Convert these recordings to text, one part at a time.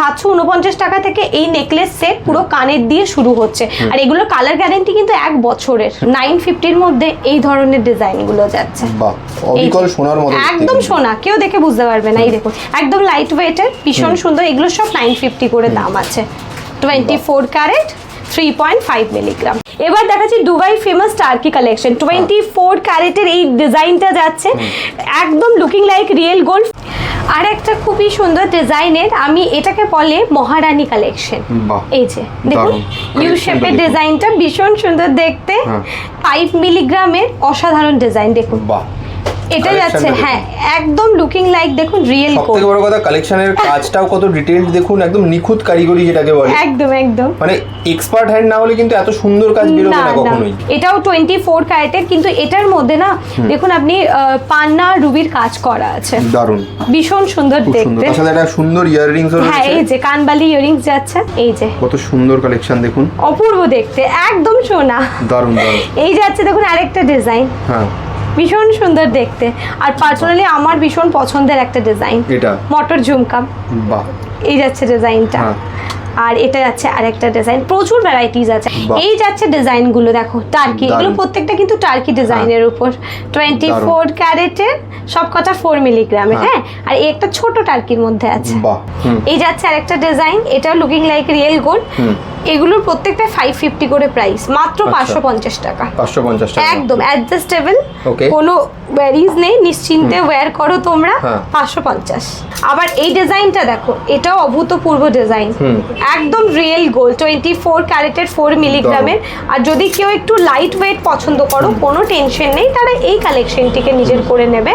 সাতশো উনপঞ্চাশ টাকা থেকে এই নেকলেস সেট পুরো কানের দিয়ে শুরু হচ্ছে। আর এগুলোর কালার গ্যারেন্টি কিন্তু এক বছরের। নাইন ফিফটির মধ্যে এই ধরনের ডিজাইনগুলো যাচ্ছে। অবিকল সোনার মতো একদম সোনা কেউ দেখে বুঝতে পারবে না এই দেখুন। একদম লাইট ওয়েটের ভীষণ সুন্দর এগুলো সব নাইন ফিফটি করে দাম আছে। Twenty four carat three point five milligram এবার দেখাচ্ছি Dubai famous Turkey collection twenty four ক্যারেটের এই ডিজাইনটা যাচ্ছে। একদম লুকিং লাইক রিয়েল গোল্ড আর একটা খুবই সুন্দর ডিজাইনের আমি এটাকে বলে মহারানী কালেকশন এই যে দেখুন। ইউ শেপের ডিজাইনটা ভীষণ সুন্দর দেখতে। হ্যাঁ। ফাইভ মিলিগ্রামের অসাধারণ ডিজাইন দেখুন। বাহ। এটা যাচ্ছে হ্যাঁ একদম লুকিং লাইক দেখুন রিয়েল সব থেকে বড় কথা কালেকশনের কাজটাও কত ডিটেইলড দেখুন একদম নিখুঁত কারিগরি যেটাকে বলে। একদম একদম। মানে এক্সপার্ট হ্যান্ড না হলে কিন্তু এত সুন্দর কাজ বেরোবে না কখনোই। এটাও টোয়েন্টি ফোর ক্যারেটের কিন্তু এটার মধ্যে না দেখুন আপনি পান্না রুবির কাজ করা আছে। দারুণ। ভীষণ সুন্দর দেখতে। তার সাথে একটা সুন্দর ইয়াররিংস হ্যাঁ এই যে কানবালি ইয়ারিংস যাচ্ছে এই যে। কত সুন্দর কালেকশন দেখুন। অপূর্ব দেখতে একদম সোনা। দারুণ দারুণ। এই যাচ্ছে দেখুন আরেকটা ডিজাইন হ্যাঁ। ভীষণ সুন্দর দেখতে। আর পার্সোনালি আমার ভীষণ পছন্দের একটা ডিজাইন এটা? মটর ঝুমকা। বাহ। এই যাচ্ছে ডিজাইনটা। আর এটা যাচ্ছে আরেকটা ডিজাইন প্রচুর ভ্যারাইটিস আছে। এই যাচ্ছে ডিজাইনগুলো দেখো টার্কি এগুলো প্রত্যেকটা কিন্তু টার্কি ডিজাইনের উপর। টোয়েন্টি ফোর ক্যারেটের সব কটা ফোর মিলিগ্রামের হ্যাঁ। হ্যাঁ? আর একটা ছোট টার্কির মধ্যে আছে। এই যাচ্ছে আরেকটা ডিজাইন এটাও লুকিং লাইক রিয়েল গোল্ড এগুলোর প্রত্যেকটা ফাইভ ফিফটি করে প্রাইস মাত্র আচ্ছা। পাঁচশো পঞ্চাশ টাকা। পাঁচশো পঞ্চাশ টাকা। একদম অ্যাডজাস্টেবল. কোনো ব্যারিজ নেই নিশ্চিন্তে ওয়্যার করো তোমরা। হ্যাঁ। পাঁচশো পঞ্চাশ। আবার এই ডিজাইনটা দেখো এটাও অভূতপূর্ব ডিজাইন। একদম রিয়েল গোল্ড টোয়েন্টি ফোর ক্যারেটের ফোর মিলিগ্রামের আর যদি কেউ একটু লাইট ওয়েট পছন্দ করো কোনো টেনশন নেই তারা এই কালেকশনটিকে নিজের করে নেবে।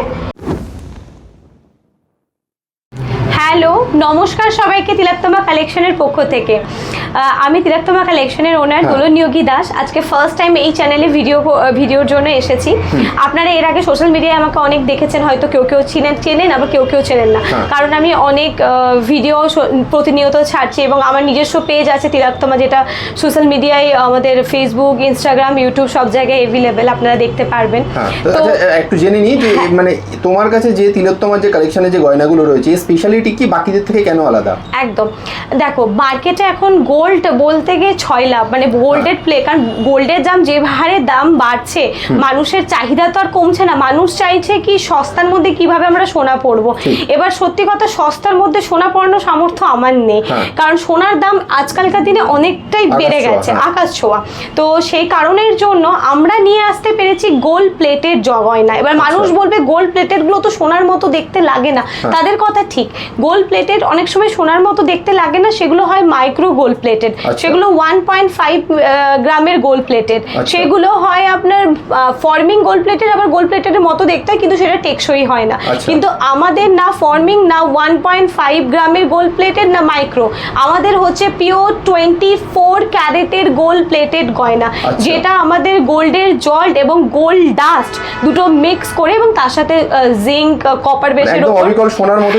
নমস্কার সবাইকে তিলাক্তমা কালেকশনের পক্ষ থেকে। আমি তিলাক্তমা কালেকশনের ওনার হ্যাঁ। দোলন নিয়োগী দাস। আজকে ফার্স্ট টাইম এই চ্যানেলে ভিডিও ভিডিওর জন্য এসেছি। আপনারা এর আগে সোশ্যাল মিডিয়ায় আমাকে অনেক দেখেছেন হয়তো কেউ কেউ চিনেন চেনেন আবার কেউ কেউ চেনেন না। হ্যাঁ। কারণ আমি অনেক ভিডিও প্রতিনিয়ত ছাড়ছি এবং আমার নিজস্ব পেজ আছে তিলাক্তমা যেটা সোশ্যাল মিডিয়ায় আমাদের ফেসবুক ইনস্টাগ্রাম ইউটিউব সব জায়গায় অ্যাভেলেবেল আপনারা দেখতে পারবেন। হ্যাঁ। তো আচ্ছা, একটু জেনে নিই যে মানে তোমার কাছে যে তিলোত্তমার যে কালেকশনের যে গয়নাগুলো রয়েছে স্পেশালিটি কি? বাকিদের থেকে কেন আলাদা? একদম। দেখো মার্কেটে এখন গোল্ড বলতে গিয়ে ছয় লাভ মানে গোল্ডের প্লে কারণ গোল্ডের দাম যে হারে দাম বাড়ছে মানুষের চাহিদা তো আর কমছে না। মানুষ চাইছে কি সস্তার মধ্যে কীভাবে আমরা সোনা পরবো? এবার সত্যি কথা সস্তার মধ্যে সোনা পরানোর সামর্থ্য আমার নেই। হ্যাঁ। কারণ সোনার দাম আজকালকার দিনে অনেকটাই বেড়ে গেছে হ্যাঁ। আকাশ ছোঁয়া। তো সেই কারণের জন্য আমরা নিয়ে আসতে পেরেছি গোল্ড প্লেটের জগয়না এবার মানুষ বলবে গোল্ড প্লেটেডগুলো তো সোনার মতো দেখতে লাগে না। হ্যাঁ। তাদের কথা ঠিক। গোল্ড প্লেটেড অনেক সময় সোনার মতো দেখতে লাগে না সেগুলো হয় মাইক্রো গোল্ড প্লেটেড। সেগুলো ওয়ান পয়েন্ট ফাইভ গ্রামের গোল্ড প্লেটেড আচ্ছা। সেগুলো হয় আপনার ফর্মিং গোল্ড প্লেটেড আবার গোল্ড প্লেটেডের মতো দেখতে হয় কিন্তু সেটা টেকসই হয় না আচ্ছা। কিন্তু আমাদের না ফর্মিং না ওয়ান পয়েন্ট ফাইভ গ্রামের গোল্ড প্লেটেড না মাইক্রো আমাদের হচ্ছে পিওর টোয়েন্টি ফোর ক্যারেটের গোল্ড প্লেটেড গয়না আচ্ছা। যেটা আমাদের গোল্ডের জল্ট এবং গোল্ড ডাস্ট দুটো মিক্স করে এবং তার সাথে জিঙ্ক কপার বেসের উপর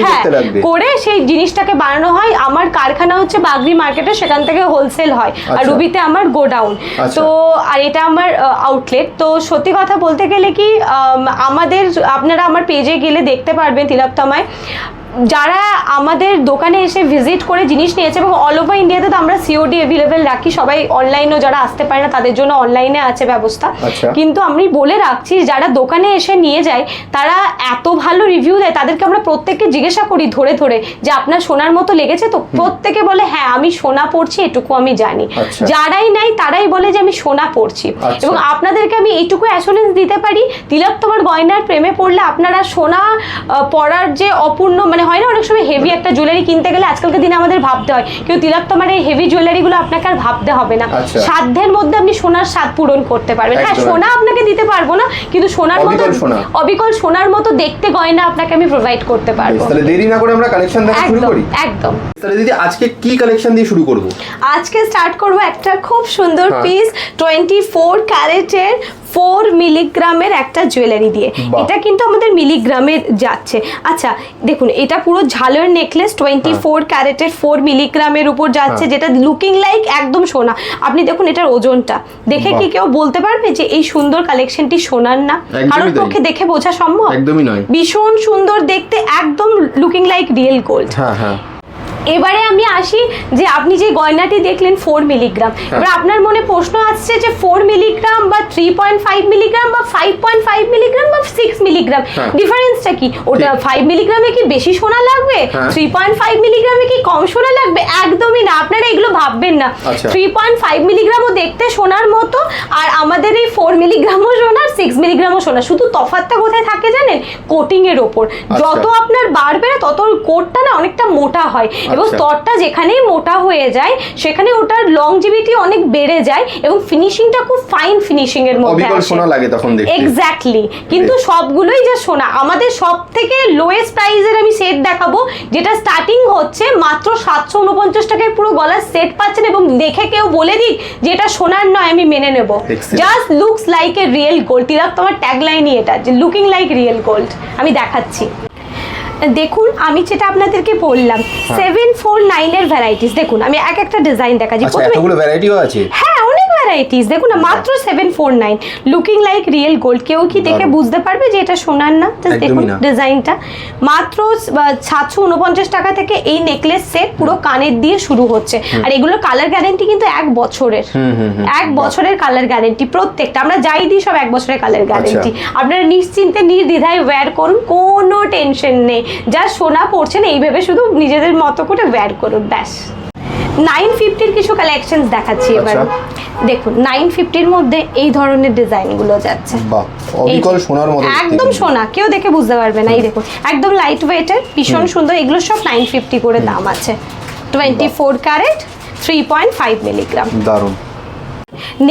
হ্যাঁ, করে সেই জিনিসটাকে বানানো হয় আমার কারখানা হচ্ছে বাগরি মার্কেটে সেখান থেকে হোলসেল হয় আর আচ্ছা। রুবিতে আমার গোডাউন আচ্ছা। তো আর এটা আমার আউটলেট তো সত্যি কথা বলতে গেলে কি আমাদের আপনারা আমার পেজে গেলে দেখতে পারবেন তিলকতমায় যারা আমাদের দোকানে এসে ভিজিট করে জিনিস নিয়েছে এবং অল ওভার ইন্ডিয়াতে তো আমরা সিওডি অ্যাভেলেবেল রাখি সবাই অনলাইনেও যারা আসতে পারে না তাদের জন্য অনলাইনে আছে ব্যবস্থা আচ্ছা। কিন্তু আমি বলে রাখছি যারা দোকানে এসে নিয়ে যায় তারা এত ভালো রিভিউ দেয় তাদেরকে আমরা প্রত্যেককে জিজ্ঞাসা করি ধরে ধরে যে আপনার সোনার মতো লেগেছে তো প্রত্যেকে বলে হ্যাঁ আমি সোনা পড়ছি এটুকু আমি জানি আচ্ছা। যারাই নাই তারাই বলে যে আমি সোনা পড়ছি আচ্ছা। এবং আপনাদেরকে আমি এইটুকু অ্যাসুরেন্স দিতে পারি তিলক তোমার গয়নার প্রেমে পড়লে আপনারা সোনা পরার যে অপূর্ণ মানে হয় না অনেক সময় হেভি একটা জুয়েলারি কিনতে গেলে আজকালকার দিনে আমাদের ভাবতে হয় কেউ তিলক তোমার এই হেভি জুয়েলারিগুলো আপনাকে আর ভাবতে হবে না। আচ্ছা। সাধ্যের মধ্যে আপনি সোনার স্বাদ পূরণ করতে পারবেন। হ্যাঁ সোনা আপনাকে দিতে পারব না কিন্তু সোনার মতো অবিকল সোনার মতো দেখতে গয়না আপনাকে আমি প্রোভাইড করতে পারব। তাহলে দেরি না করে আমরা কালেকশন দেখা শুরু করি? একদম। তাহলে দিদি আজকে কি কালেকশন দিয়ে শুরু করব? আজকে স্টার্ট করব একটা খুব সুন্দর। পিস টোয়েন্টি ফোর ক্যারেটের ফোর মিলিগ্রামের একটা জুয়েলারি দিয়ে। এটা কিন্তু আমাদের মিলিগ্রামে যাচ্ছে। আচ্ছা দেখুন এটা পুরো ঝালের নেকলেস টোয়েন্টি ফোর ক্যারেটের ফোর মিলিগ্রামের উপর যাচ্ছে হ্যাঁ। যেটা লুকিং লাইক একদম সোনা। আপনি দেখুন এটার ওজনটা। দেখে কি কেউ বলতে পারবে যে এই সুন্দর কালেকশনটি সোনার না? কারোর পক্ষে দেখে বোঝা সম্ভব? একদমই নয়। ভীষণ সুন্দর দেখতে একদম লুকিং লাইক রিয়েল গোল্ড হ্যাঁ হ্যাঁ। এবারে আমি আসি যে আপনি যে গয়নাটি দেখলেন ফোর মিলিগ্রাম এবার আপনার মনে প্রশ্ন আসছে যে ফোর মিলিগ্রাম বা থ্রি পয়েন্ট ফাইভ মিলিগ্রাম বা ফাইভ পয়েন্ট ফাইভ মিলিগ্রাম বা সিক্স মিলিগ্রাম হ্যাঁ। ডিফারেন্সটা কি? ওটা ফাইভ মিলিগ্রামে কি বেশি সোনা লাগবে? হ্যাঁ। থ্রি পয়েন্ট ফাইভ মিলিগ্রামে কি কম সোনা লাগবে? একদমই না। আপনারা এগুলো ভাববেন না। আচ্ছা। থ্রি পয়েন্ট ফাইভ মিলিগ্রামও দেখতে সোনার মতো আর আমাদের এই ফোর মিলিগ্রামও সোনা সিক্স মিলিগ্রামও সোনা। শুধু তফাৎটা কোথায় থাকে জানেন? কোটিং এর ওপর যত আপনার বাড়বে না তত কোটটা না অনেকটা মোটা হয়। এবং আচ্ছা। স্তরটা যেখানেই মোটা হয়ে যায় সেখানে ওটার লংজিভিটি অনেক বেড়ে যায় এবং ফিনিশিংটা খুব ফাইন ফিনিশিং এর মধ্যে অবিকল আসে। সোনা লাগে তখন দেখতে। এক্স্যাক্টলি কিন্তু সবগুলোই যে সোনা আমাদের সব থেকে লোয়েস্ট প্রাইজের আমি সেট দেখাবো যেটা স্টার্টিং হচ্ছে মাত্র সাতশো উনপঞ্চাশ টাকায় পুরো গলার সেট পাচ্ছেন এবং দেখে কেউ বলে দিক যে এটা সোনার নয় আমি মেনে নেব। Just looks like a real gold Tilak তোমার ট্যাগলাইনই এটা যে লুকিং লাইক রিয়েল গোল্ড আমি দেখাচ্ছি। দেখুন আমি যেটা আপনাদেরকে বললাম সেভেন ফোর নাইনের ভ্যারাইটিস দেখুন আমি এক একটা ডিজাইন দেখাচ্ছি। আচ্ছা প্রথমে ভ্যারাইটিও আছে? হ্যাঁ ভ্যারাইটিস দেখুন না মাত্র seven four nine looking like real gold কেউ কি দেখে বুঝতে পারবে যে এটা সোনার না? জাস্ট দেখুন ডিজাইনটা মাত্র সাতশো উনপঞ্চাশ টাকা থেকে এই নেকলেস সেট পুরো কানের দিয়ে শুরু হচ্ছে। আর এগুলোর কালার গ্যারেন্টি কিন্তু এক বছরের। হুম, হুম, হুম, এক বছরের কালার গ্যারেন্টি প্রত্যেকটা। আমরা যাই দিই সব এক বছরের কালার আচ্ছা। গ্যারেন্টি আপনারা নিশ্চিন্তে নির্দ্বিধায় ওয়্যার করুন। কোনো টেনশন নেই। যা সোনা পড়ছেন এই ভেবে শুধু নিজেদের মতো করে ওয়্যার করুন। ব্যাস। নাইন ফিফটির কিছু কালেকশন দেখাচ্ছি এবার। আচ্ছা। দেখুন নাইন ফিফটির মধ্যে এই ধরনের ডিজাইনগুলো যাচ্ছে। অবিকল সোনার মতো একদম সোনা কেউ দেখে বুঝতে পারবে না এই দেখুন একদম লাইট ওয়েটের ভীষণ সুন্দর এগুলো সব নাইন ফিফটি করে দাম আছে। Twenty four carat three point five milligram দারুণ।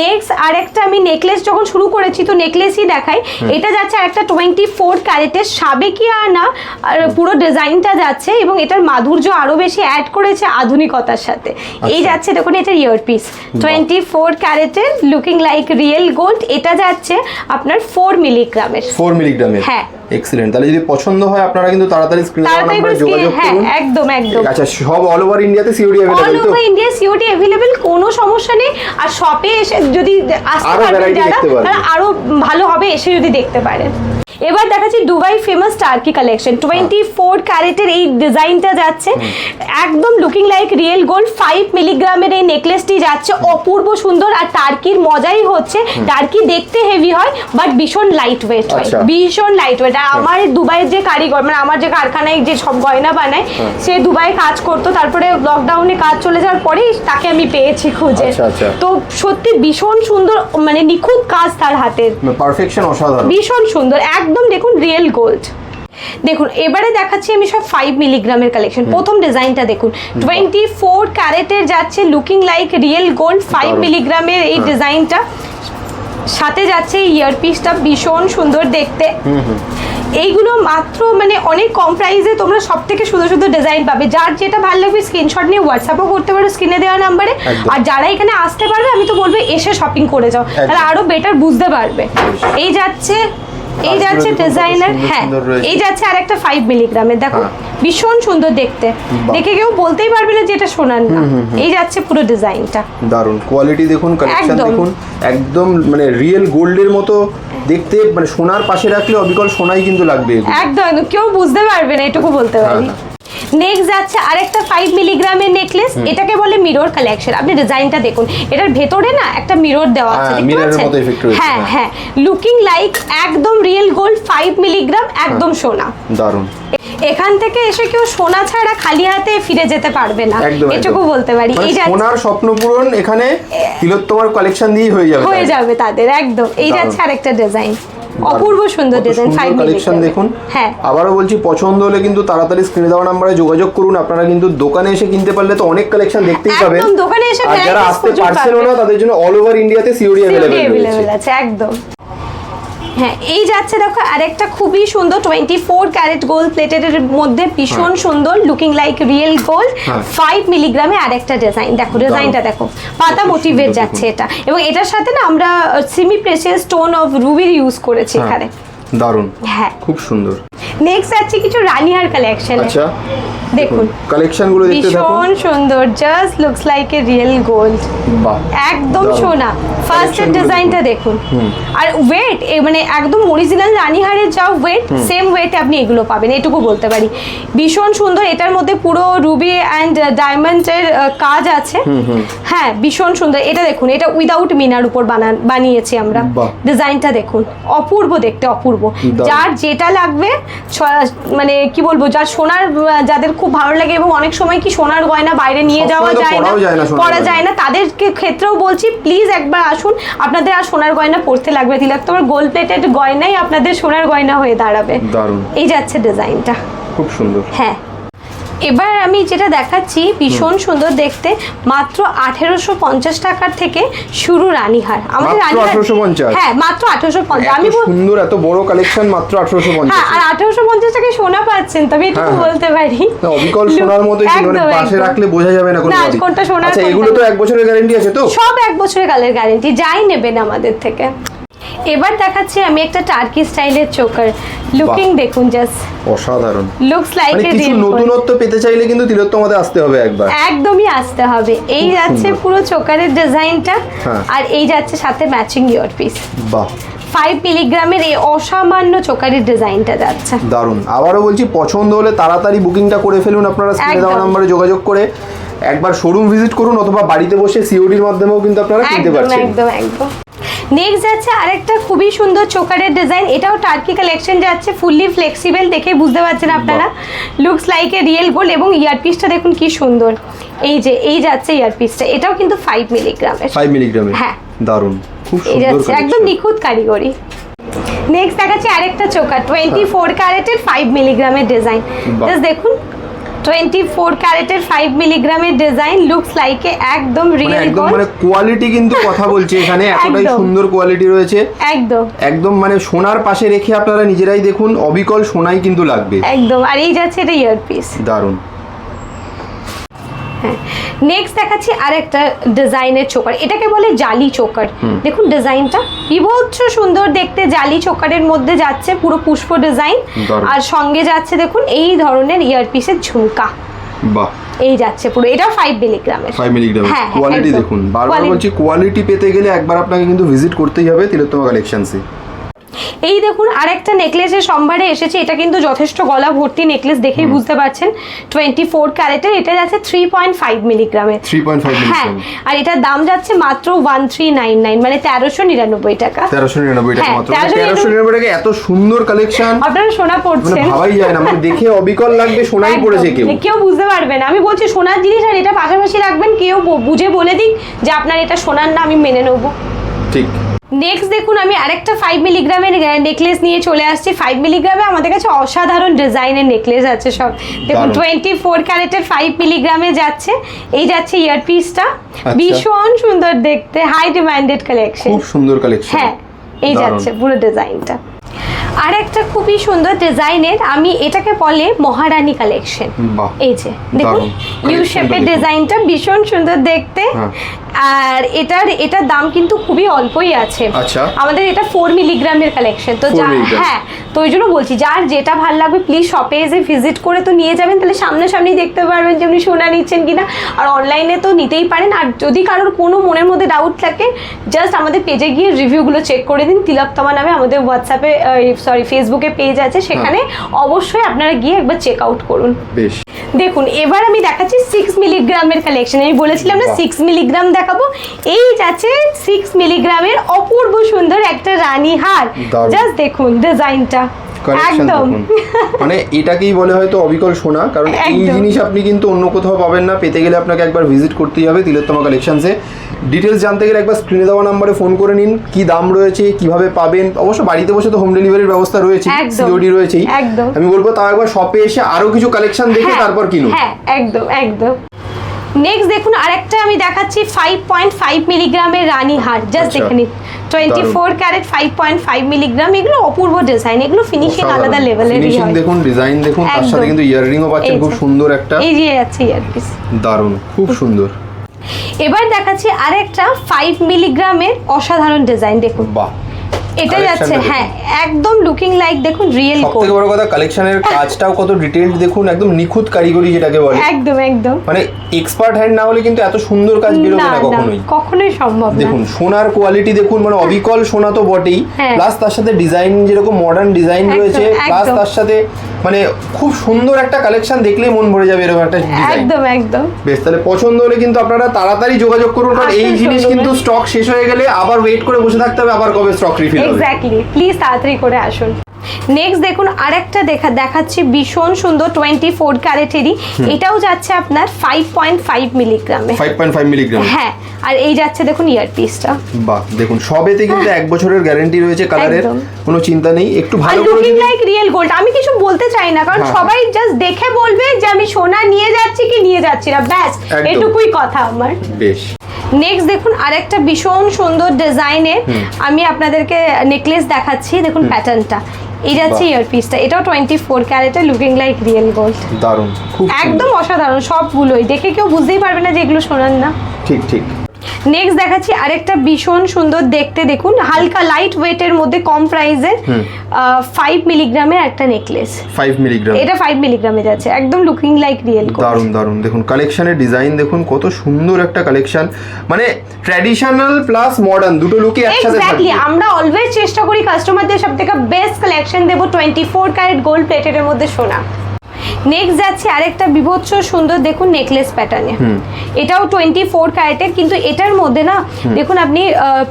নেক্সট আরেকটা আমি নেকলেস যখন শুরু করেছি তো নেকলেসই দেখাই। এটা যাচ্ছে আরেকটা টোয়েন্টি ফোর ক্যারেটের সাবেকি আনা আর পুরো ডিজাইনটা যাচ্ছে এবং এটার মাধুর্য আরও বেশি অ্যাড করেছে আধুনিকতার সাথে। এই আচ্ছা। যাচ্ছে দেখুন এটা ইয়ারপিস টোয়েন্টি ফোর ক্যারেটের লুকিং লাইক রিয়েল গোল্ড এটা যাচ্ছে আপনার ফোর মিলিগ্রামের ফোর মিলিগ্রামের হ্যাঁ। এক্সিলেন্ট তাহলে যদি পছন্দ হয় আপনারা কিন্তু তাড়াতাড়ি স্ক্রিনে নাম্বারে যোগাযোগ হ্যাঁ করুন। একদম একদম। আচ্ছা সব অল ওভার ইন্ডিয়াতে সিওডি অল অ্যাভেলেবল তো? ওভার ইন্ডিয়া সিওটি অ্যাভেলেবেল কোনো সমস্যা নেই। আর শপে এসে যদি আসতে পারেন যারা তারা আরও ভালো হবে এসে যদি দেখতে পারেন। এবার দেখাচ্ছি Dubai famous Turkey collection twenty four ক্যারেটের এই ডিজাইনটা যাচ্ছে। একদম looking like real gold five মিলিগ্রামের এই নেকলেসটি যাচ্ছে। অপূর্ব সুন্দর আর টার্কির মজাই হচ্ছে। টার্কি দেখতে হেভি হয় বাট ভীষণ লাইট ওয়েট হয়। আচ্ছা। ভীষণ লাইট ওয়েট আর আমার দুবাইয়ের যে কারিগর মানে আমার যে কারখানায় যে সব গয়না বানায় সে দুবাই কাজ করতো। তারপরে লকডাউনে কাজ চলে যাওয়ার পরেই তাকে আমি পেয়েছি খুঁজে। আচ্ছা, আচ্ছা। তো সত্যি ভীষণ সুন্দর মানে নিখুঁত কাজ তার হাতের পারফেকশন অসাধারণ। ভীষণ সুন্দর। একদম দেখুন রিয়েল গোল্ড দেখুন এবারে দেখাচ্ছি আমি সব ফাইভ মিলিগ্রামের কালেকশন প্রথম ডিজাইনটা দেখুন। টোয়েন্টি ফোর ক্যারেটের যাচ্ছে looking like real gold five মিলিগ্রামের এই হ্যাঁ। ডিজাইনটা সাথে যাচ্ছে ইয়ারপিসটা ভীষণ সুন্দর দেখতে। এইগুলো মাত্র মানে অনেক কম প্রাইসে তোমরা সব থেকে সুন্দর সুন্দর ডিজাইন পাবে। যার যেটা ভালো লাগবে স্ক্রিনশট নিয়ে হোয়াটসঅ্যাপও করতে পারো স্ক্রিনে দেওয়া নাম্বারে আর যারা এখানে আসতে পারবে আমি তো বলব এসে শপিং করে যাও। তাহলে আরও বেটার বুঝতে পারবে। এই যাচ্ছে এই যাচ্ছে ডিজাইনার হ্যাঁ এই যাচ্ছে আর একটা ফাইভ মিলিগ্রামের দেখো হ্যাঁ। ভীষণ সুন্দর দেখতে। দেখে কেউ বলতেই পারবে না যে এটা সোনার না। এই যাচ্ছে পুরো ডিজাইনটা দারুণ কোয়ালিটি দেখুন কালেকশন। দেখুন একদম মানে রিয়েল গোল্ডের মতো দেখতে মানে সোনার পাশে রাখলে অবিকল সোনাই কিন্তু লাগবে একদম একদম। কেউ বুঝতে পারবে না এটুকু বলতে হ্যাঁ, পারি। হ্যাঁ। নেক্সট যাচ্ছে আরেকটা ফাইভ মিলিগ্রামের নেকলেস এটাকে বলে মিরর কালেকশন আপনি ডিজাইনটা দেখুন। এটার ভেতরে না একটা মিরর দেওয়া আছে হ্যাঁ, হ্যাঁ হ্যাঁ। হ্যাঁ। লুকিং লাইক একদম রিয়েল গোল্ড ফাইভ মিলিগ্রাম একদম সোনা। দারুণ। এখান থেকে এসে কেউ সোনা ছাড়া খালি হাতে ফিরে যেতে পারবে না। এটুকু বলতে পারি। মানে এই সোনার স্বপ্ন পূরণ এখানে তিলোত্তমার কালেকশন দিয়ে হয়ে যাবে হয়ে যাবে তাদের একদম। এই। যাচ্ছে আরেকটা ডিজাইন। অপূর্ব সুন্দর ডিজাইন ফাইভ কালেকশন দেখুন। হ্যাঁ। আবারও বলছি পছন্দ হলে কিন্তু তাড়াতাড়ি স্ক্রিনে দেওয়া নাম্বারে যোগাযোগ করুন। আপনারা কিন্তু দোকানে এসে কিনতে পারলে তো অনেক কালেকশন দেখতেই পাবেন। একদম দোকানে এসে আর যারা আসতে পারছেন না তাদের জন্য অল ওভার ইন্ডিয়াতে সিওডি अवेलेबल আছে একদম। হ্যাঁ এই যাচ্ছে দেখো আরেকটা খুবই সুন্দর টোয়েন্টি ফোর ক্যারেট গোল্ড প্লেটের মধ্যে ভীষণ সুন্দর লুকিং লাইক রিয়েল গোল্ড হ্যাঁ। ফাইভ মিলিগ্রামে আরেকটা ডিজাইন দেখো ডিজাইনটা দেখো পাতা মোটিভেট মোটিভের যাচ্ছে এটা। এবং এটার সাথে না আমরা সিমি প্রেসিয়াস স্টোন অফ রুবির ইউজ করেছি হ্যাঁ, এখানে। দারুণ। হ্যাঁ। খুব সুন্দর। নেক্সট আছে কিছু রানিহার কালেকশন আচ্ছা। দেখুন। কালেকশনগুলো দেখতে থাকুন। ভীষণ সুন্দর just looks like a real gold একদম। সোনা। Collection গুলো ডিজাইনটা দেখুন। আর ওয়েট মানে একদম অরিজিনাল রানীহারের যা ওয়েট সেম ওয়েটে আপনি এগুলো পাবেন এটুকু বলতে পারি। ভীষণ সুন্দর এটার মধ্যে পুরো রুবি অ্যান্ড ডায়মন্ডের কাজ আছে। হ্যাঁ ভীষণ সুন্দর। এটা দেখুন এটা উইদাউট মিনার উপর বানান বানিয়েছি আমরা। ডিজাইনটা দেখুন। অপূর্ব দেখতে অপূর্ব। যার যেটা লাগবে মানে কি বলব যা সোনার যাদের খুব ভালো লাগে এবং অনেক সময় কি সোনার গয়না বাইরে নিয়ে যাওয়া যায় না পরা যায় না। তাদেরকে ক্ষেত্রেও বলছি প্লিজ একবার আসুন। আপনাদের আর সোনার গয়না পরতে লাগবে তিলক তোমার গোল প্লেটেড গয়নাই আপনাদের সোনার গয়না হয়ে দাঁড়াবে। দারুণ। এই যাচ্ছে ডিজাইনটা খুব সুন্দর। হ্যাঁ। এবার আমি যেটা দেখাচ্ছি ভীষণ সুন্দর দেখতে মাত্র আঠেরোশো পঞ্চাশ টাকার থেকে শুরু রানীহার আমাদের রানীহার হ্যাঁ মাত্র আঠেরোশো পঞ্চাশ। এত আমি সুন্দর এত বড় কালেকশন মাত্র আঠারোশো হ্যাঁ পঞ্চাশ আর আঠেরোশো পঞ্চাশ টাকায় সোনা পাচ্ছেন তবে এটুকু হ্যাঁ, হ্যাঁ। বলতে পারি। অবিকল সোনার একদম, পাশে রাখলে বোঝা যাবে না কোনো কোনটা সোনার, আচ্ছা এগুলো তো এক বছরের গ্যারান্টি আছে তো? সব এক বছরের কালের গ্যারেন্টি যাই নেবেন আমাদের থেকে। এবার দেখাচ্ছি আমি একটা টার্কি স্টাইলের চোকার লুকিং দেখুন জাস্ট অসাধারণ। লুকস লাইক এ কিছু নতুনত্ব পেতে চাইলে কিন্তু তিলোত্তমাতে আসতে হবে একবার। একদমই আসতে হবে। এই যাচ্ছে পুরো চোকারের ডিজাইনটা হ্যাঁ। আর এই যাচ্ছে সাথে ম্যাচিং ইয়ার পিস বাহ। ফাইভ মিলিগ্রামের এই অসামান্য চোকারের ডিজাইনটা যাচ্ছে। দারুণ। আবারও বলছি পছন্দ হলে তাড়াতাড়ি বুকিংটা করে ফেলুন আপনারা স্ক্রিনে দেওয়া। নাম্বারে যোগাযোগ করে। একবার শোরুম ভিজিট করুন অথবা বাড়িতে বসে সিওডির মাধ্যমেও কিন্তু আপনারা কিনতে পারছেন। একদম একদম। নেক্সট যাচ্ছে আরেকটা খুবই সুন্দর চোকারের ডিজাইন এটাও টার্কি কালেকশন যাচ্ছে ফুললি ফ্লেক্সিবল দেখে বুঝতে পারছেন আপনারা। Looks like a real gold এবং ইয়ারপিসটা দেখুন কি সুন্দর। এই যে এই যাচ্ছে ইয়ারপিসটা এটাও কিন্তু ফাইভ মিলিগ্রামের ফাইভ মিলিগ্রামে হ্যাঁ। দারুণ। খুব এই সুন্দর যাচ্ছে একদম। নিখুঁত কারিগরি। নেক্সট দেখাচ্ছি আরেকটা চোকার টোয়েন্টি ফোর ক্যারেটের ফাইভ মিলিগ্রামের ডিজাইন জাস্ট দেখুন টোয়েন্টি ফোর ক্যারেটের ফাইভ মিলিগ্রামের ডিজাইন লুকস লাইক এ একদম মানে রিয়েল একদম মানে কোয়ালিটি কিন্তু কথা বলছে এখানে এতটাই সুন্দর কোয়ালিটি রয়েছে। একদম। একদম মানে সোনার পাশে রেখে আপনারা নিজেরাই দেখুন অবিকল সোনাই কিন্তু লাগবে। একদম। আর এই যাচ্ছে এটা ইয়ারপিস দারুণ। নেক্সট দেখাচ্ছি আরেকটা ডিজাইনের চোকার। এটাকে বলে জালি চোকার। দেখুন ডিজাইনটা বিভৎস সুন্দর দেখতে। জালি চোকারের মধ্যে যাচ্ছে পুরো পুষ্প ডিজাইন আর সঙ্গে যাচ্ছে দেখুন এই ধরনের ইয়ারপিসের ঝুমকা। বাহ। এই যাচ্ছে পুরো। এটা ফাইভ মিলিগ্রামের ফাইভ মিলিগ্রাম হ্যাঁ, হ্যাঁ, কোয়ালিটি দেখুন। বারবার বলছি কোয়ালিটি পেতে গেলে একবার আপনাকে কিন্তু ভিজিট করতেই হবে তিলোত্তমা কালেকশনসে এই দেখুন আর আরেকটা নেকলেসের সম্ভারে এসেছে। এটা কিন্তু যথেষ্ট গলা ভর্তি নেকলেস দেখেই বুঝতে পারছেন। টোয়েন্টি ফোর ক্যারেটের এটা যাচ্ছে থ্রি পয়েন্ট ফাইভ মিলিগ্রামের থ্রি হ্যাঁ আর এটার দাম যাচ্ছে মাত্র ওয়ান থ্রি নাইন নাইন মানে তেরোশো নিরানব্বই টাকা। তেরোশো নিরানব্বই টাকা হ্যাঁ, 1399 তেরোশো নিরানব্বই টাকা এত সুন্দর কালেকশন আপনারা সোনা মানে পড়ছেন। ভাবাই যায় না মানে দেখে অবিকল লাগবে সোনাই পড়েছে কেউ। কেউ বুঝতে পারবে না। আমি বলছি সোনার জিনিস আর এটা পাশাপাশি রাখবেন কেউ বুঝে বলে দিক যে আপনার এটা সোনার না আমি মেনে নেব। ঠিক। নেক্সট দেখুন আমি আরেকটা ফাইভ মিলিগ্রামের নেকলেস নিয়ে চলে আসছি। ফাইভ মিলিগ্রামে আমাদের কাছে অসাধারণ ডিজাইনের নেকলেস আছে সব। দেখুন টোয়েন্টি ফোর ক্যারেটের ফাইভ মিলিগ্রামে যাচ্ছে। এই যাচ্ছে ইয়ারপিসটা ভীষণ সুন্দর দেখতে হাই ডিমান্ডেড কালেকশন খুব সুন্দর কালেকশন হ্যাঁ এই যাচ্ছে পুরো ডিজাইনটা আর একটা খুবই সুন্দর ডিজাইনের আমি এটাকে বলে মহারানী কালেকশন এই যে দেখুন। ইউ শেপের ডিজাইনটা ভীষণ সুন্দর দেখতে। হ্যাঁ। আর এটার এটার দাম কিন্তু খুবই অল্পই আছে। আচ্ছা। আমাদের এটা ফোর মিলিগ্রামের কালেকশন তো 4 যা হ্যাঁ তো ওই জন্য বলছি যার যেটা ভালো লাগবে প্লিজ শপে এসে ভিজিট করে তো নিয়ে যাবেন। তাহলে সামনাসামনি দেখতে পারবেন যে উনি সোনা নিচ্ছেন কিনা। আর অনলাইনে তো নিতেই পারেন। আর যদি কারোর কোনো মনের মধ্যে ডাউট থাকে জাস্ট আমাদের পেজে গিয়ে রিভিউগুলো চেক করে দিন। তিলকতমা নামে আমাদের হোয়াটসঅ্যাপে সরি ফেসবুকে পেজ আছে সেখানে অবশ্যই আপনারা গিয়ে একবার চেক আউট করুন। বেশ। দেখুন এবার আমি দেখাচ্ছি সিক্স মিলিগ্রামের কালেকশন আমি বলেছিলাম না। সিক্স মিলিগ্রাম দেখাবো। এই যাচ্ছে সিক্স মিলিগ্রামের অপূর্ব সুন্দর একটা রানী হার। জাস্ট দেখুন ডিজাইনটা একদম। মানে এটাকেই বলে হয়তো অবিকল সোনা কারণ এই জিনিস আপনি কিন্তু অন্য কোথাও পাবেন না। পেতে গেলে আপনাকে একবার ভিজিট করতেই হবে তিলোত্তমা কালেকশনসে ডিটেলস জানতে গেলে একবার স্ক্রিনে দেওয়া নাম্বারে ফোন করে নিন। কি দাম রয়েছে কীভাবে পাবেন? অবশ্য বাড়িতে বসে তো হোম ডেলিভারির ব্যবস্থা রয়েছে সিওডি রয়েছেই একদম। আমি বলব তাও একবার শপে এসে আরও কিছু কালেকশন দেখে হ্যাঁ, তারপর কিনুন। হ্যাঁ একদম একদম। নেক্সট দেখুন আরেকটা আমি দেখাচ্ছি ফাইভ পয়েন্ট ফাইভ মিলিগ্রামের রানী হার। জাস্ট। দেখে নিন। Twenty four carat five point five milligram এগুলো অপূর্ব ডিজাইন এগুলো ফিনিশিং আলাদা লেভেলেরই ফিনিশিং হয় দেখুন ডিজাইন দেখুন তার সাথে কিন্তু ইয়াররিংও পাচ্ছেন খুব সুন্দর একটা। এই যে আছে ইয়ারপিস দারুণ খুব সুন্দর। এবার দেখাচ্ছি আরেকটা ফাইভ মিলিগ্রামের অসাধারণ ডিজাইন দেখুন। বাহ। এটা যাচ্ছে হ্যাঁ একদম লুকিং লাইক দেখুন রিয়েল সব থেকে বড় কথা কালেকশনের কাজটাও কত ডিটেইলড দেখুন একদম নিখুঁত কারিগরি যেটাকে বলে। একদম একদম। মানে এক্সপার্ট হ্যান্ড না হলে কিন্তু এত সুন্দর কাজ বেরোবে না কখনোই। কখনোই সম্ভব না। দেখুন সোনার কোয়ালিটি দেখুন মানে অবিকল সোনা তো বটেই। হ্যাঁ। প্লাস তার সাথে ডিজাইন যেরকম মডার্ন ডিজাইন রয়েছে প্লাস তার সাথে মানে খুব সুন্দর একটা কালেকশন দেখলেই মন ভরে যাবে এরকম একটা একদম একদম। বেশ তাহলে পছন্দ হলে কিন্তু আপনারা তাড়াতাড়ি যোগাযোগ করুন কারণ এই জিনিস কিন্তু স্টক শেষ হয়ে গেলে আবার ওয়েট করে বসে থাকতে হবে আবার কবে স্টক রিফিল এক্স্যাক্টলি প্লিজ তাড়াতাড়ি করে আসুন। নেক্সট দেখুন আরেকটা দেখা দেখাচ্ছি ভীষণ সুন্দর টোয়েন্টি ফোর ক্যারেটেরই এটাও যাচ্ছে আপনার ফাইভ পয়েন্ট ফাইভ মিলিগ্রামে ফাইভ পয়েন্ট ফাইভ মিলিগ্রাম হ্যাঁ আর এই যাচ্ছে দেখুন ইয়ারপিসটা বাহ দেখুন সবেতে কিন্তু এক বছরের গ্যারান্টি রয়েছে কালারের কোনো চিন্তা নেই একটু ভালো করে লুকিং লাইক রিয়েল গোল্ড আমি কিছু বলতে চাই না কারণ হ্যাঁ। সবাই জাস্ট দেখে বলবে যে আমি সোনা নিয়ে যাচ্ছি কি নিয়ে যাচ্ছি না। ব্যাস এটুকুই কথা আমার। বেশ। নেক্সট দেখুন আরেকটা ভীষণ সুন্দর ডিজাইনের আমি আপনাদেরকে নেকলেস দেখাচ্ছি দেখুন প্যাটার্নটা এই যাচ্ছে ইয়ারপিসটা এটাও টোয়েন্টি ফোর ক্যারেটে লুকিং লাইক রিয়েল গোল্ড দারুণ একদম অসাধারণ সবগুলোই। দেখে কেউ বুঝতেই পারবে না যে এগুলো শোনান না। ঠিক ঠিক। নেক্সট দেখাচ্ছি আরেকটা ভীষণ সুন্দর দেখতে দেখুন। হালকা লাইট ওয়েটের মধ্যে কম প্রাইসের ফাইভ মিলিগ্রামের একটা নেকলেস ফাইভ মিলিগ্রাম এটা ফাইভ মিলিগ্রামে যাচ্ছে একদম লুকিং লাইক রিয়েল দারুণ দারুণ দেখুন কালেকশনের ডিজাইন দেখুন কত সুন্দর একটা কালেকশন মানে ট্র্যাডিশনাল প্লাস মডার্ন দুটো লুকই একসাথে এক্স্যাক্টলি আমরা অলওয়েজ চেষ্টা করি কাস্টমারদের সব থেকে বেস্ট কালেকশন দেবো টোয়েন্টি ফোর ক্যারেট গোল্ড প্লেটের মধ্যে সোনা। নেক্সট যাচ্ছে আরেকটা বিভৎস সুন্দর দেখুন নেকলেস প্যাটার্নে এটাও টোয়েন্টি ফোর ক্যারেটের কিন্তু এটার মধ্যে না দেখুন আপনি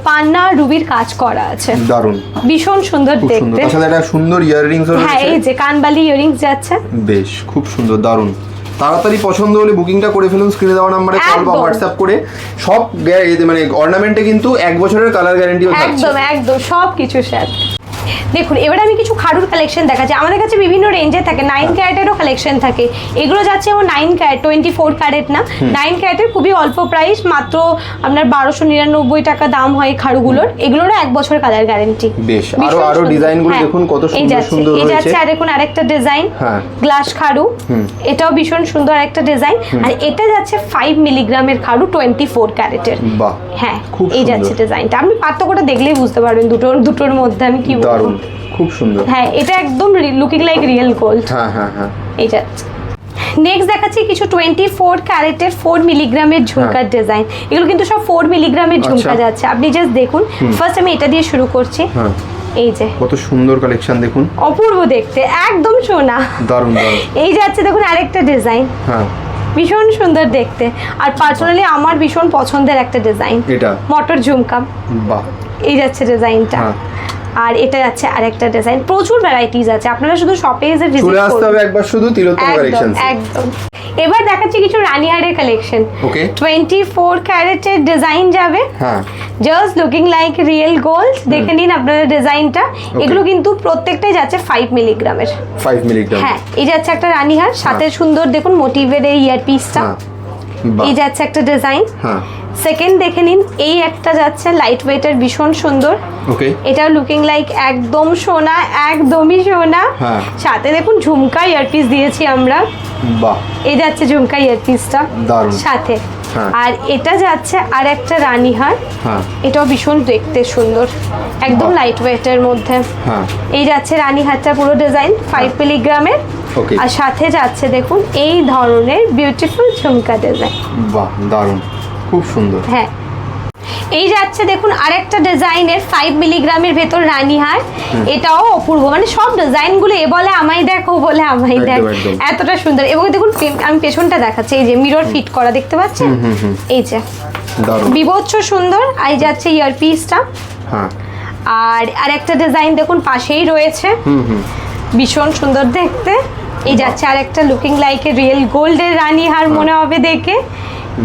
পান্না রুবির কাজ করা আছে। দারুণ। ভীষণ সুন্দর দেখতে। সাথে একটা সুন্দর ইয়াররিংস হ্যাঁ এই যে কানবালি ইয়ারিংস যাচ্ছে। বেশ খুব সুন্দর দারুণ। তাড়াতাড়ি পছন্দ হলে বুকিংটা করে ফেলুন স্ক্রিনে দেওয়া নাম্বারে কল বা হোয়াটসঅ্যাপ করে। সব মানে অর্নামেন্টে কিন্তু এক বছরের কালার গ্যারেন্টিও থাকছে। একদম একদম সব কিছু সাথে দেখুন এবারে আমি কিছু খাড়ুর কালেকশন দেখাচ্ছি। আমাদের কাছে বিভিন্ন রেঞ্জে থাকে। নাইন ক্যারেটেরও কালেকশন থাকে। এগুলো যাচ্ছে আমার nine carat twenty four carat না নাইন ক্যারেটের খুবই অল্প প্রাইস মাত্র আপনার বারোশো নিরানব্বই টাকা দাম হয় খাড়ুগুলোর এগুলোরও এক বছর কালার গ্যারেন্টি বেশ, আরো- আরও দেখুন কত সুন্দর সুন্দর। যাচ্ছে আর দেখুন আরেকটা ডিজাইন হ্যাঁ। গ্লাস খাড়ু এটাও ভীষণ সুন্দর একটা ডিজাইন আর এটা যাচ্ছে ফাইভ মিলিগ্রামের খাড়ু টোয়েন্টি ফোর ক্যারেটের হ্যাঁ এই যাচ্ছে ডিজাইনটা আপনি পার্থক্যটা দেখলেই বুঝতে পারবেন দুটোর দুটোর মধ্যে আমি কি বলব। দারুণ খুব সুন্দর। হ্যাঁ এটা একদম লুকিং লাইক রিয়েল গোল্ড হ্যাঁ হ্যাঁ হ্যাঁ। যাচ্ছে নেক্সট দেখাচ্ছি কিছু টোয়েন্টি ফোর ক্যারেটের ফোর মিলিগ্রামের ঝুমকার ডিজাইন এগুলো কিন্তু সব ফোর মিলিগ্রামের ঝুমকা আচ্ছা। যাচ্ছে। আপনি জাস্ট দেখুন। ফার্স্ট আমি এটা দিয়ে শুরু করছি। হ্যাঁ। এই যে। কত সুন্দর কালেকশন দেখুন। অপূর্ব দেখতে। একদম সোনা। দারুণ এই যাচ্ছে দেখুন আরেকটা ডিজাইন হ্যাঁ। ভীষণ সুন্দর দেখতে। আর পার্সোনালি আমার ভীষণ পছন্দের একটা ডিজাইন এটা। মটর ঝুমকা। বাহ। এই যাচ্ছে ডিজাইনটা। আর এটা যাচ্ছে আরেকটা ডিজাইন প্রচুর ভ্যারাইটিস আছে আপনারা শুধু শপে এসে ভিজিট চলে আসতে হবে একবার শুধু তিলোত্তম একদম কালেকশন একদম। এবার দেখাচ্ছি কিছু রানিয়ারের কালেকশন ওকে টোয়েন্টি ফোর ক্যারেটের ডিজাইন যাবে। হ্যাঁ। Just looking like real gold দেখে নিন আপনাদের ডিজাইনটা এগুলো কিন্তু প্রত্যেকটাই যাচ্ছে ফাইভ মিলিগ্রামের ফাইভ মিলিগ্রাম হ্যাঁ এই যাচ্ছে একটা রানিহার সাথে সুন্দর দেখুন মোটিভের এই ইয়ার পিসটা হ্যাঁ। এই যাচ্ছে একটা ডিজাইন হ্যাঁ। সেকেন্ড দেখে নিন এই একটা যাচ্ছে লাইট ওয়েটের ভীষণ সুন্দর। ওকে এটাও লুকিং লাইক একদম সোনা একদমই সোনা। হ্যাঁ। সাথে দেখুন ঝুমকা ইয়ারপিস দিয়েছি আমরা। বাহ। এই যাচ্ছে ঝুমকা ইয়ারপিসটা দারুণ। সাথে। আর এটা যাচ্ছে আর একটা রানী হার এটাও ভীষণ দেখতে সুন্দর। একদম। লাইট ওয়েটের মধ্যে। হ্যাঁ। এই যাচ্ছে রানী রানীহারটা পুরো ডিজাইন ফাইভ মিলিগ্রামের আর সাথে যাচ্ছে দেখুন এই ধরনের বিউটিফুল ঝুমকা ডিজাইন বাহ দারুণ। খুব সুন্দর। হ্যাঁ। এই যাচ্ছে দেখুন আরেকটা ডিজাইনের ফাইভ মিলিগ্রামের ভেতর রানীহার। এটাও অপূর্ব মানে সব ডিজাইনগুলো এ বলে আমায় দেখো বলে আমায় একদম, দেখ। এতটা সুন্দর। এবং দেখুন আমি পেছনটা দেখাচ্ছি এই যে মিরর ফিট করা দেখতে পাচ্ছেন? এই যে। বিভৎস সুন্দর এই যাচ্ছে ইয়ারপিসটা হ্যাঁ। আর আরেকটা ডিজাইন দেখুন পাশেই রয়েছে। হুম হুম। ভীষণ সুন্দর দেখতে। এই যাচ্ছে আর একটা লুকিং লাইক এ রিয়েল গোল্ডের রানী হার মনে হবে দেখে।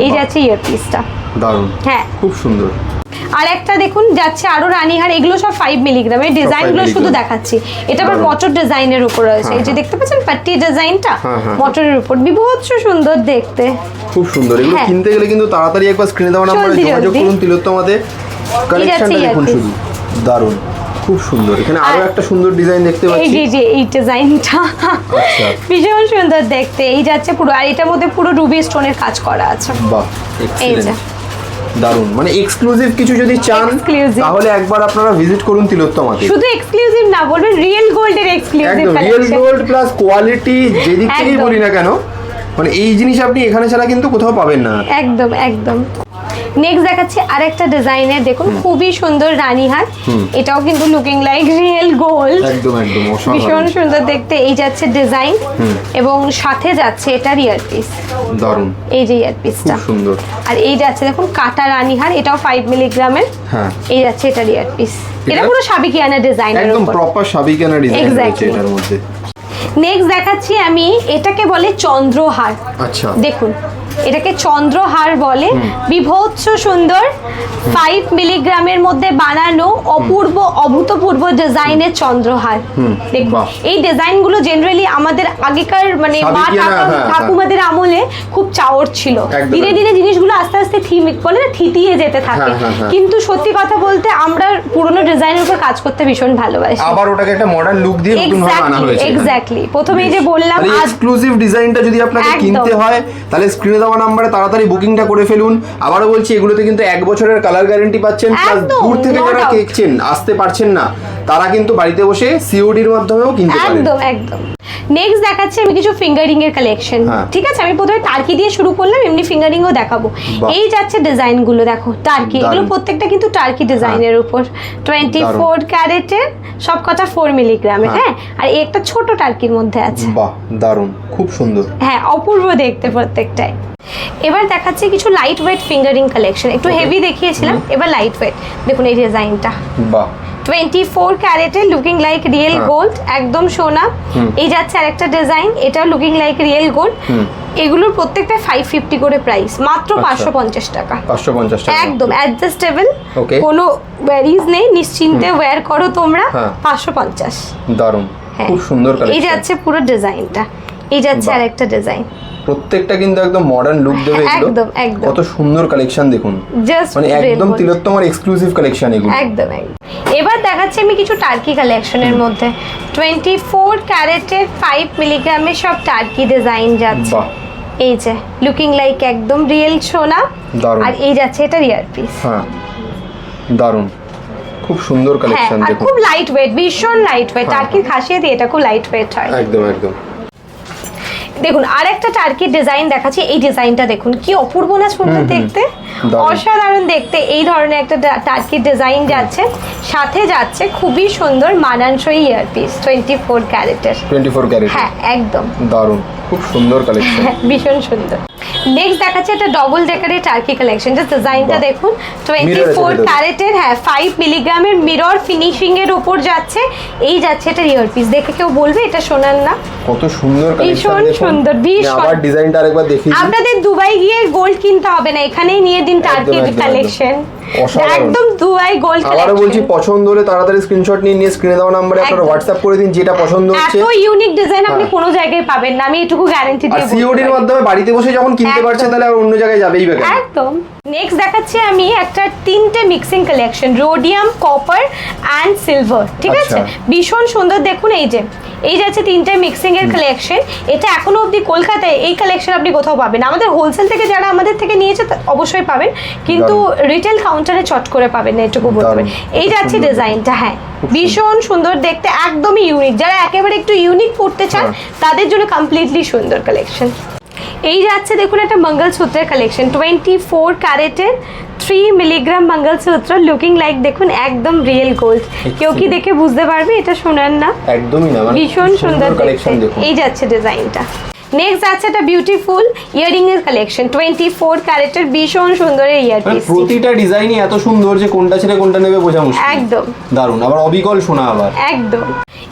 এই। যাচ্ছে ইয়ারপিসটা দারুণ। হ্যাঁ। খুব সুন্দর। আর একটা দেখুন যাচ্ছে আরও রানীহার এগুলো সব ফাইভ ডিজাইনগুলো milligram। শুধু দেখাচ্ছি। এটা আবার। মটর ডিজাইনের উপর রয়েছে। এই যে হ্যাঁ, দেখতে পাচ্ছেন পাট্টি ডিজাইনটা হ্যাঁ, হ্যাঁ। মটরের উপর। বিভৎস সুন্দর দেখতে। খুব সুন্দর। এগুলো হ্যাঁ। কিনতে গেলে কিন্তু তাড়াতাড়ি একবার স্ক্রিনে দেওয়া নাম্বারে যোগাযোগ। করুন তিলোত্তমাতে কালেকশনটা দেখুন শুধু। দারুণ। খুব সুন্দর। এখানে আরও একটা সুন্দর ডিজাইন দেখতে এই পাচ্ছি। যে যে এই ডিজাইনটা আচ্ছা। ভীষণ সুন্দর দেখতে। এই যাচ্ছে পুরো আর এটার মধ্যে পুরো রুবি স্টোনের কাজ করা আছে। বাহ এই যে। দারুণ মানে এক্সক্লুসিভ কিছু যদি চান। তাহলে একবার আপনারা ভিজিট করুন তিলোত্তমাকে। শুধু এক্সক্লুসিভ না বলবেন রিয়েল গোল্ডের এক্সক্লুসিভ একদম রিয়েল গোল্ড প্লাস কোয়ালিটি যেদিক থেকেই বলি না কেন মানে এই জিনিস আপনি এখানে ছাড়া কিন্তু কোথাও পাবেন না। একদম একদম। নেক্সট দেখাচ্ছি আরেকটা ডিজাইনের দেখুন খুবই সুন্দর রানীহার এটাও কিন্তু লুকিং লাইক রিয়েল গোল্ড একদম একদম ভীষণ সুন্দর দেখতে। এই যাচ্ছে ডিজাইন এবং সাথে যাচ্ছে এটার ইয়ার পিস দারুণ এই যে ইয়ার পিসটা সুন্দর। আর এই যাচ্ছে দেখুন কাটা রানীহার এটাও ফাইভ মিলিগ্রামের হ্যাঁ। এই যাচ্ছে এটার ইয়ার পিস এটা? এটা- পুরো সাবিকিয়ানা ডিজাইনের একদম প্রপার সাবিকানা ডিজাইন রয়েছে এটার মধ্যে। নেক্সট দেখাচ্ছি আমি এটাকে বলে চন্দ্রহার। আচ্ছা। দেখুন এটাকে চন্দ্রহার বলে। বিভৎস সুন্দর। ফাইভ মিলিগ্রামের মধ্যে বানানো অপূর্ব অভূতপূর্ব ডিজাইনের চন্দ্রহার দেখুন। এই ডিজাইনগুলো জেনারেলি আমাদের আগেকার মানে মা কাকা- হ্যাঁ, হ্যাঁ। ঠাকুমাদের আমলে খুব চাওর ছিল। ধীরে ধীরে জিনিসগুলো আস্তে আস্তে থিমিক বলে না থিতিয়ে যেতে থাকে। হ্যাঁ। কিন্তু সত্যি কথা বলতে আমরা পুরোনো ডিজাইনের উপর কাজ করতে ভীষণ ভালোবাসি। আবার ওটাকে একটা মডার্ন লুক দিয়ে নতুন ভাবে আনা হয়েছে। এক্স্যাক্টলি প্রথমে যে বললাম আজ এক্সক্লুসিভ ডিজাইনটা যদি আপনাকে। কিনতে হয় তাহলে স্ক্রিনে দেওয়া নাম্বারে তাড়াতাড়ি বুকিংটা করে ফেলুন আবারও বলছি এগুলোতে কিন্তু এক বছরের কালার গ্যারেন্টি পাচ্ছেন প্লাস দূর থেকে যারা। দেখছেন আসতে পারছেন না তারা কিন্তু বাড়িতে বসে সিওডির মাধ্যমেও কিনতে পারেন একদম একদম। নেক্সট দেখাচ্ছি আমি কিছু ফিঙ্গারিং এর কালেকশন হ্যাঁ। ঠিক আছে? আমি প্রথমে টার্কি দিয়ে শুরু করলাম এমনি ফিঙ্গারিং ও দেখাবো। এই যাচ্ছে ডিজাইনগুলো দেখো টার্কি। এগুলো প্রত্যেকটা কিন্তু টার্কি ডিজাইনের উপর। টোয়েন্টি ফোর ক্যারেটের সব কটা ফোর মিলিগ্রামের হ্যাঁ। হ্যাঁ? আর একটা ছোট টার্কির মধ্যে আছে। বাহ দারুণ। খুব সুন্দর। হ্যাঁ অপূর্ব দেখতে প্রত্যেকটাই। এবার দেখাচ্ছি কিছু light weight finger ring collection একটু হেভি দেখিয়েছিলাম এবার লাইট ওয়েট দেখুন এই ডিজাইনটা বাহ। টোয়েন্টি ফোর ক্যারেটের লুকিং লাইক রিয়েল হ্যাঁ। গোল্ড একদম সোনা। এই যাচ্ছে আরেকটা ডিজাইন এটাও লুকিং লাইক রিয়েল গোল্ড এগুলোর প্রত্যেকটা ফাইভ ফিফটি করে প্রাইস মাত্র আচ্ছা। পাঁচশো পঞ্চাশ টাকা। পাঁচশো পঞ্চাশ টাকা। একদম অ্যাডজাস্টেবল. কোনো ওয়ারিজ নেই নিশ্চিন্তে ওয়্যার করো তোমরা হ্যাঁ। পাঁচশো পঞ্চাশ। দারুণ। হ্যাঁ। খুব সুন্দর এই কালেকশন যাচ্ছে পুরো ডিজাইনটা এই যাচ্ছে। আরেকটা ডিজাইন প্রত্যেকটা কিন্তু একদম মডার্ন লুক দেবে এগুলো। একদম, একদম। কত সুন্দর কালেকশন দেখুন। জাস্ট মানে একদম তিলোত্তমার এক্সক্লুসিভ কালেকশন এগুলো। একদম এবার দেখাচ্ছি আমি কিছু টার্কি কালেকশনের মধ্যে। টোয়েন্টি ফোর ক্যারেটের ফাইভ মিলিগ্রামের সব টার্কি ডিজাইন যাচ্ছে। এই যে লুকিং লাইক একদম রিয়েল সোনা। আর এই যাচ্ছে এটা রিয়ার পিস হ্যাঁ দারুণ। খুব সুন্দর হ্যাঁ কালেকশন আর দেখুন। খুব লাইট ওয়েট ভীষণ লাইট ওয়েট হ্যাঁ, টার্কির খাসিয়ে দিয়ে এটা খুব লাইট ওয়েট হয়। একদম একদম। দেখুন আর একটা টার্কির ডিজাইন দেখাচ্ছি। এই ডিজাইনটা দেখুন কি অপূর্ব না সুন্দর দেখতে? অসাধারণ দেখতে। এই ধরনের একটা টার্কির ডিজাইন যাচ্ছে। সাথে যাচ্ছে খুবই সুন্দর মানানসই ইয়ারপিস টোয়েন্টি ফোর ক্যারেটের। টোয়েন্টি ফোর ক্যারেট হ্যাঁ একদম। দারুণ। খুব সুন্দর কালেকশন হ্যাঁ, ভীষণ সুন্দর। নেক্সট দেখাচ্ছে একটা ডবল ডেকারের টার্কি কালেকশন জাস্ট ডিজাইনটা দেখুন টোয়েন্টি ফোর। ক্যারেটের হ্যাঁ ফাইভ মিলিগ্রামের মিরর ফিনিশিং এর উপর যাচ্ছে এই যাচ্ছে এটা ইয়ারপিস দেখে কেউ বলবে এটা শোনান না কত সুন্দর কালেকশন ভীষণ সুন্দর, ভীষণ। আবার ডিজাইনটা আরেকবার দিই। আপনাদের দুবাই গিয়ে গোল্ড কিনতে হবে না এখানেই নিয়ে দিন টার্কির একদম। কালেকশন। একদম দুবাই গোল্ড আবারও বলছি পছন্দ হলে তাড়াতাড়ি স্ক্রিনশট নিয়ে নিয়ে স্ক্রিনে দেওয়া নাম্বারে আপনারা হোয়াটসঅ্যাপ করে দিন যেটা পছন্দ হচ্ছে। এত ইউনিক ডিজাইন আপনি হ্যাঁ। কোনো জায়গায় পাবেন না আমি এটুকু গ্যারান্টি দিয়ে বলছি সিওডির। মাধ্যমে বাড়িতে বসে যখন কিনতে পারছেন পারছে তাহলে আর অন্য জায়গায় যাবেই বেকার। একদম। নেক্সট দেখাচ্ছি আমি একটা তিনটে mixing collection rhodium copper and silver ঠিক আছে? আচ্ছা। ভীষণ সুন্দর দেখুন এই যে এই যাচ্ছে তিনটে মিক্সিং এর কালেকশন এটা এখনও অবধি কলকাতায় এই কালেকশন আপনি কোথাও পাবেন। আমাদের হোলসেল থেকে যারা আমাদের থেকে নিয়েছে অবশ্যই পাবেন কিন্তু রিটেল কাউন্টারে চট করে পাবেন না এটুকু বলতে পারেন এই যাচ্ছে ডিজাইনটা হ্যাঁ ভীষণ সুন্দর দেখতে একদমই ইউনিক যারা একেবারে একটু ইউনিক পড়তে চান হ্যাঁ। তাদের জন্য কমপ্লিটলি সুন্দর কালেকশন এই যাচ্ছে দেখুন একটা মঙ্গলসূত্রের কালেকশন টোয়েন্টি ফোর ক্যারেটের three milligram mangalsutra looking like দেখুন একদম রিয়েল গোল্ড কেউ কি দেখে বুঝতে পারবে? এটা শোনার না। একদমই না মানে ভীষণ সুন্দর কালেকশন এই যাচ্ছে ডিজাইনটা নেক্সট আছে একটা বিউটিফুল ইয়ারিং এর কালেকশন টোয়েন্টি ফোর ক্যারেটের ভীষণ সুন্দর মানে ইয়ারপিস প্রতিটা ডিজাইনই এত সুন্দর যে কোনটা ছেড়ে কোনটা নেবে বোঝা মুশকিল। একদম। দারুণ আবার অবিকল শোনা আবার। একদম।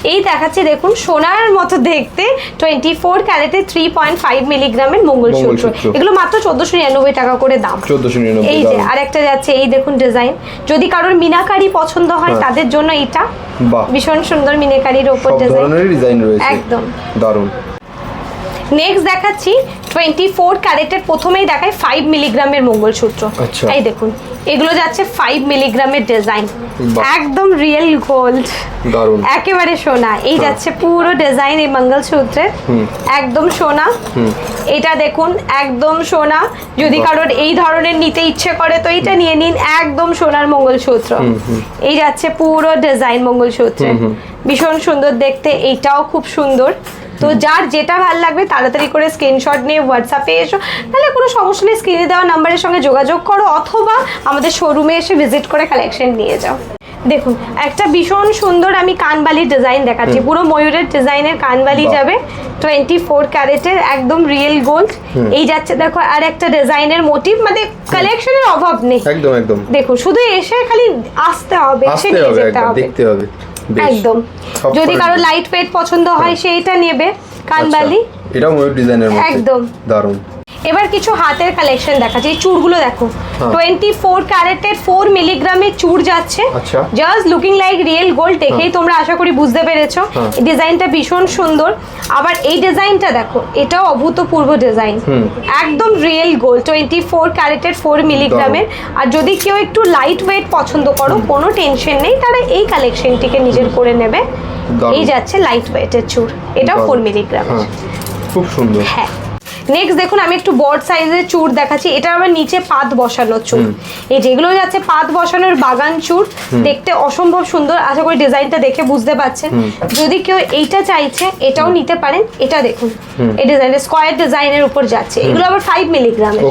এই দেখাচ্ছে দেখুন সোনার মতো দেখতে টোয়েন্টি ফোর ক্যারেটে থ্রি পয়েন্ট ফাইভ মিলিগ্রামের মঙ্গলসূত্র। এগুলো মাত্র চোদ্দশো নিরানব্বই টাকা করে দাম। চোদ্দশো এই যে আরেকটা যাচ্ছে এই দেখুন ডিজাইন। যদি কারোর মিনাকারি পছন্দ হয় হ্যাঁ। তাদের জন্য এটা ভীষণ সুন্দর মিনাকারির ওপর ডিজাইন। রয়েছে। একদম। দারুণ। নেক্সট দেখাচ্ছি টোয়েন্টি ফোর ক্যারেটের প্রথমেই দেখায় ফাইভ মিলিগ্রামের মঙ্গলসূত্র। আচ্ছা। এই দেখুন এগুলো যাচ্ছে ফাইভ মিলিগ্রামের ডিজাইন একদম রিয়েল গোল্ড একেবারে সোনা। এই যাচ্ছে পুরো ডিজাইন এই মঙ্গলসূত্রের একদম সোনা। এটা দেখুন একদম সোনা। যদি কারোর এই ধরনের নিতে ইচ্ছে করে তো এটা নিয়ে নিন একদম সোনার মঙ্গলসূত্র। এই যাচ্ছে পুরো ডিজাইন মঙ্গলসূত্রে। ভীষণ সুন্দর দেখতে এইটাও খুব সুন্দর। তো যার যেটা ভালো লাগবে তাড়াতাড়ি করে স্ক্রিনশট নিয়ে হোয়াটসঅ্যাপে এসো। তাহলে কোনো সমস্যা নেই স্ক্রিনে দেওয়া নাম্বারের সঙ্গে যোগাযোগ করো অথবা আমাদের শোরুমে এসে ভিজিট করে কালেকশন নিয়ে যাও। দেখুন একটা ভীষণ সুন্দর আমি কানবালির ডিজাইন দেখাচ্ছি। পুরো ময়ূরের ডিজাইনের কানবালি যাবে টোয়েন্টি ফোর ক্যারেটের একদম রিয়েল গোল্ড এই যাচ্ছে দেখো আর একটা ডিজাইনের মোটিভ মানে কালেকশনের অভাব নেই। একদম একদম। দেখুন শুধু এসে খালি আসতে হবে এসে নিয়ে যেতে হবে। দেখতে হবে। একদম। যদি কারও লাইট ওয়েট পছন্দ হয় সেইটা নেবে। কানবালি। এটা এটাও ময়ূর ডিজাইনের মধ্যে। একদম। দারুণ। এবার কিছু হাতের কালেকশন দেখাচ্ছি। এই চুড়গুলো দেখো। টোয়েন্টি ফোর ক্যারেটের ফোর মিলিগ্রামের চুড় যাচ্ছে। Just looking like real gold দেখেই তোমরা আশা করি বুঝতে পেরেছ। হ্যাঁ। এই ডিজাইনটা ভীষণ সুন্দর। আবার এই ডিজাইনটা দেখো এটাও অভূতপূর্ব ডিজাইন একদম রিয়েল গোল্ড টোয়েন্টি ফোর ক্যারেটের ফোর মিলিগ্রামের আর যদি কেউ একটু লাইট ওয়েট পছন্দ করো কোনো টেনশন নেই। তারা এই কালেকশনটিকে নিজের করে নেবে। এই যাচ্ছে লাইট ওয়েটের চুড় এটাও ফোর মিলিগ্রাম হ্যাঁ। খুব সুন্দর। হ্যাঁ। নেক্সট দেখুন আমি একটু বড় সাইজের চুড় দেখাচ্ছি। এটা আবার নিচে পাত বসানোর চুড় এই যেগুলো যাচ্ছে পাত বসানোর বাগান চুড় দেখতে অসম্ভব সুন্দর। আশা করি ডিজাইনটা দেখে বুঝতে পারছেন। যদি কেউ এইটা চাইছে এটাও নিতে পারেন। এটা দেখুন এই ডিজাইনের স্কোয়ার ডিজাইনের উপর যাচ্ছে। এগুলো আবার ফাইভ মিলিগ্রামের.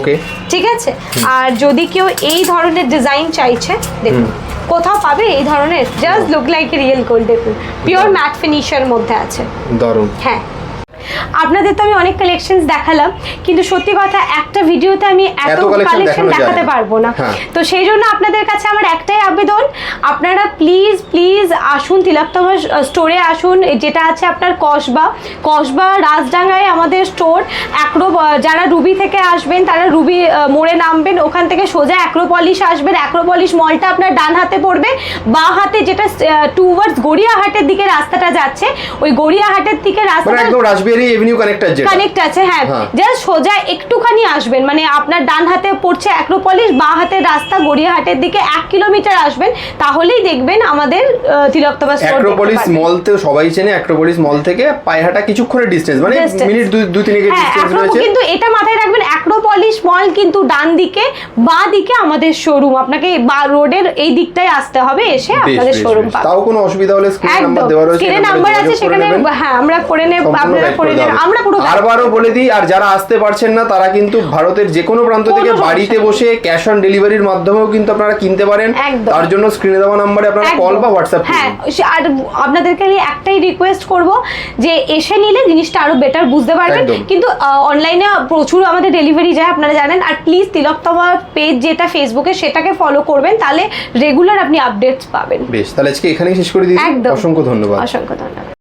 ঠিক আছে? আর যদি কেউ এই ধরনের ডিজাইন চাইছে দেখুন কোথাও পাবে এই ধরনের just look like real gold দেখুন। পিওর ম্যাট ফিনিশের মধ্যে আছে। দারুণ। হ্যাঁ। আপনাদের তো আমি অনেক কালেকশনস দেখালাম কিন্তু সত্যি কথা একটা ভিডিওতে আমি এত কালেকশন দেখাতে পারব না হ্যাঁ। তো সেই জন্য আপনাদের কাছে আমার একটাই আবেদন আপনারা প্লিজ প্লিজ আসুন তিলাকতমা স্টোরে আসুন যেটা আছে আপনার কসবা কসবা রাজডাঙ্গায় আমাদের স্টোর অ্যাক্রো যারা রুবি থেকে আসবেন তারা রুবি মোড়ে নামবেন ওখান থেকে সোজা অ্যাক্রোপলিশ আসবেন অ্যাক্রোপলিশ মলটা আপনার ডান হাতে পড়বে বা হাতে যেটা টুয়ার্ডস গড়িয়াহাটের দিকে রাস্তাটা যাচ্ছে ওই গড়িয়াহাটের দিকে রাস্তা রাস্তাটা একদম এভিনিউ কানেক্টার যেটা কানেক্ট আছে হ্যাঁ। হ্যাঁ। জাস্ট সোজা একটুখানি আসবেন মানে আপনার ডান হাতে পড়ছে অ্যাক্রোপলিস বা হাতের রাস্তা গড়িয়াহাটের দিকে এক কিলোমিটার আসবেন তাহলেই দেখবেন আমাদের অ্যাক্রোপলিস মল তো সবাই চেনে অ্যাক্রোপলিস মল থেকে পায়হাটা কিছুক্ষণের ডিস্টেন্স মানে মিনিট দুই দুই তিনেকের হ্যাঁ ডিস্টেন্স রয়েছে। কিন্তু এটা মাথায় রাখবেন অ্যাক্রোপলিস মল কিন্তু ডান দিকে বা দিকে আমাদের শোরুম আপনাকে বা রোডের এই দিকটাই আসতে হবে এসে আপনাদের শোরুম পাবেন। তাও কোনো অসুবিধা হলে স্ক্রিন নাম্বার দেওয়া রয়েছে স্ক্রিনে নাম্বার আছে সেখানে হ্যাঁ আমরা করে নেব আপনারা করে দেওয়া হবে। আরবারও বলে দিই আর যারা আসতে পারছেন না তারা কিন্তু ভারতের যে কোনো প্রান্ত থেকে বাড়িতে বসে ক্যাশ অন ডেলিভারির মাধ্যমেও কিন্তু আপনারা কিনতে পারেন। তার জন্য স্ক্রিনে দেওয়া নাম্বারে আপনারা কল বা হোয়াটসঅ্যাপ হ্যাঁ আর আপনাদেরকে আমি একটাই রিকোয়েস্ট করব যে এসে নিলে জিনিসটা আরও বেটার বুঝতে পারবেন। কিন্তু অনলাইনে প্রচুর আমাদের ডেলিভারি যায় আপনারা জানেন। আর প্লিজ তিলকতমা পেজ যেটা ফেসবুকে সেটাকে ফলো করবেন। তাহলে রেগুলার আপনি আপডেটস পাবেন। বেশ তাহলে আজকে এখানেই শেষ করে দিয়েছি। একদম। অসংখ্য ধন্যবাদ। অসংখ্য ধন্যবাদ।